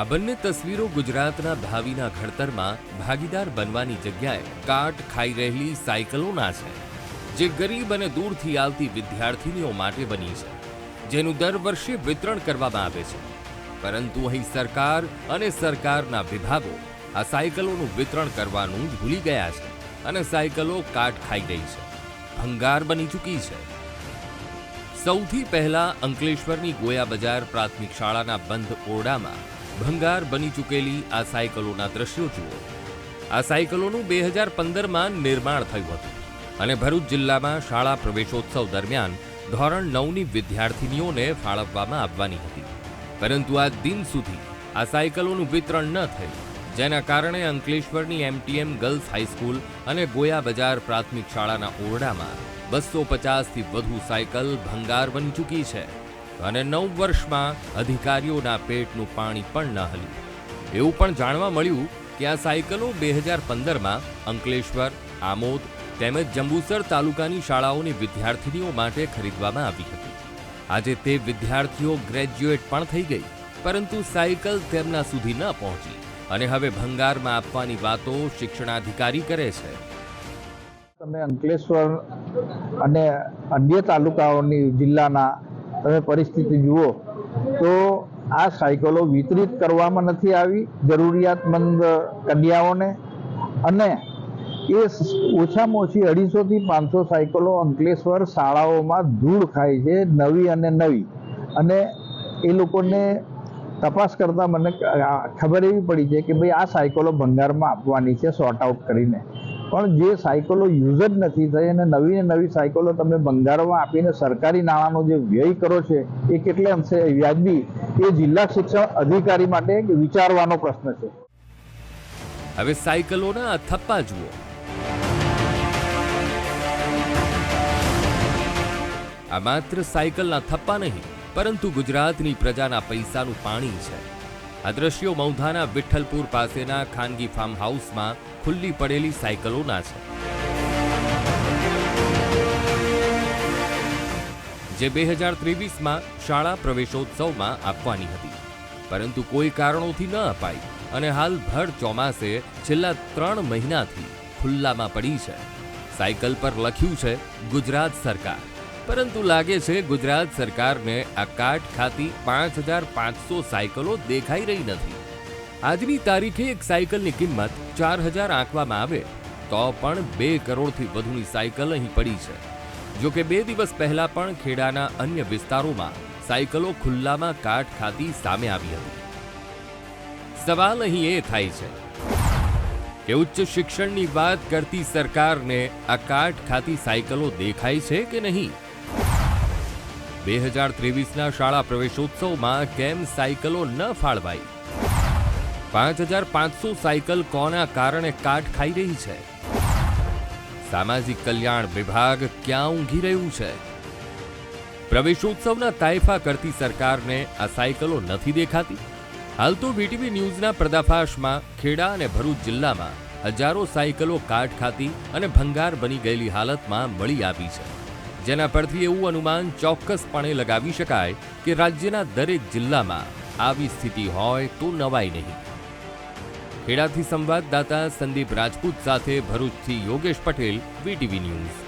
આ બંને તસવીરો ગુજરાતના ભાવિના ઘડતરમાં ભાગીદાર બનવાની જગ્યાએ કાટ ખાઈ રહેલી સાયકલોના છે, જે ગરીબ અને દૂરથી આવતી વિદ્યાર્થીનીઓ માટે બની છે, જેનું દર વર્ષે વિતરણ કરવામાં આવે છે. પરંતુ અહીં સરકાર અને સરકારના વિભાગો આ સાયકલોનું વિતરણ કરવાનું ભૂલી ગયા છે અને સાયકલો કાટ ખાઈ ગઈ છે. ભંગાર બની ચૂકી છે. સૌથી પહેલા અંકલેશ્વરની ગોયા બજાર પ્રાથમિક શાળાના બંધ ઓરડામાં ભંગાર બની ચૂકેલી આ સાયકલોના દ્રશ્યો જુઓ. આ સાયકલોનું બે હજાર પંદરમાં નિર્માણ થયું હતું અને ભરૂચ જિલ્લામાં શાળા પ્રવેશોત્સવ દરમિયાન ધોરણ નવની વિદ્યાર્થિનીઓને ફાળવવામાં આવવાની હતી. પરંતુ આ દિન સુધી આ સાયકલોનું વિતરણ ન થયું, જેના કારણે અંકલેશ્વરની એમટીએમ ગર્લ્સ હાઈસ્કૂલ અને ગોયા બજાર પ્રાથમિક શાળાના ઓરડામાં બસો પચાસથી વધુ સાયકલ ભંગાર બની ચૂકી છે. અને નવ વર્ષમાં અધિકારીઓના પેટનું પાણી પણ ન હલ્યું. એવું પણ જાણવા મળ્યું કે આ સાયકલો બે હજાર પંદરમાં અંકલેશ્વર, આમોદ તેમજ જંબુસર તાલુકાની શાળાઓની વિદ્યાર્થીનીઓ માટે ખરીદવામાં આવી હતી. આજે તે વિદ્યાર્થીઓ ગ્રેજ્યુએટ પણ થઈ ગઈ, પરંતુ સાયકલ તેમના સુધી ન પહોંચી અને હવે ભંગારમાં આપવાની વાતો શિક્ષણાધિકારી કરે છે. તમે અંકલેશ્વર અને અન્ય તાલુકાઓની જિલ્લાના તમે પરિસ્થિતિ જુઓ, તો આ સાયકલો વિતરિત કરવામાં નથી આવી, જરૂરિયાતમંદ કન્યાઓને. અને એ ઓછામાં ઓછી અઢીસોથી પાંચસો સાયકલો અંકલેશ્વર શાળાઓમાં ધૂળ ખાય છે, નવી અને નવી. અને એ લોકોને તપાસ કરતાં મને ખબર એવી પડી છે કે ભાઈ આ સાયકલો ભંગારમાં આપવાની છે, સોર્ટ આઉટ કરીને. પણ જે સાયકલો યુઝ જ નથી થઈ અને નવી ને નવી સાયકલો તમે ભંગારમાં આપીને સરકારી નાણાંનો જે વ્યય કરો છે, એ કેટલે અંશે વ્યાજબી, એ જિલ્લા શિક્ષણ અધિકારી માટે વિચારવાનો પ્રશ્ન છે. હવે સાયકલોના થપ્પા જુઓ. આ માત્ર સાયકલના થપ્પા નહીં, પરંતુ ગુજરાતની પ્રજાના પૈસાનું પાણી છે. આ દ્રશ્યો મૌધાના વિઠ્ઠલપુર પાસેના ખાનગી ફાર્મ હાઉસમાં ખુલ્લી પડેલી સાયકલોના છે. જે બે હજાર ત્રેવીસમાં શાળા પ્રવેશોત્સવમાં આપવાની હતી. પરંતુ કોઈ કારણોથી ન અપાઈ અને હાલ ભર ચોમાસે છેલ્લા ત્રણ મહિનાથી ખુલ્લામાં પડી છે. સાયકલ પર લખ્યું છે, ગુજરાત સરકાર. પરંતુ લાગે છે ગુજરાત સરકારને આ કાટ ખાતી પાંચ હજાર પાંચસો સાયકલો દેખાઈ રહી નથી. આજની તારીખે એક સાયકલની કિંમત ચાર હજાર આંકવામાં આવે, તો પણ બે કરોડથી વધુની સાયકલ અહીં પડી છે. જો કે બે દિવસ પહેલા પણ ખેડાના અન્ય વિસ્તારોમાં સાયકલો ખુલ્લામાં કાટ ખાતી સામે આવી હતી. સવાલ અહીં એ થાય છે કે ઉચ્ચ શિક્ષણની વાત કરતી સરકારને આ કાટ ખાતી સાયકલો દેખાય છે કે નહીં? બે હજાર ત્રેવીસના શાળા પ્રવેશોત્સવમાં કેમ સાયકલો ન ફાળવાઈ? પાંચ હજાર પાંચસો સાયકલ કોના કારણે કાટ ખાઈ રહી છે? સામાજિક કલ્યાણ વિભાગ ક્યાં ઊંઘી રહ્યું છે? પ્રવેશોત્સવના તાયફા કરતી સરકારને આ સાયકલો નથી દેખાતી? હાલ તો વીટીવી ન્યૂઝના પર્દાફાશમાં ખેડા અને ભરૂચ જિલ્લામાં હજારો સાયકલો કાટ ખાતી અને ભંગાર બની ગયેલી હાલતમાં મળી આવી છે. જેના પરથી એવું અનુમાન ચોક્કસપણે લગાવી શકાય કે રાજ્યના દરેક જિલ્લામાં આવી સ્થિતિ હોય તો નવાય નહીં. ખેડાથી સંવાદદાતા સંદીપ રાજપૂત સાથે ભરૂચથી યોગેશ પટેલ, વીટીવી ન્યૂઝ.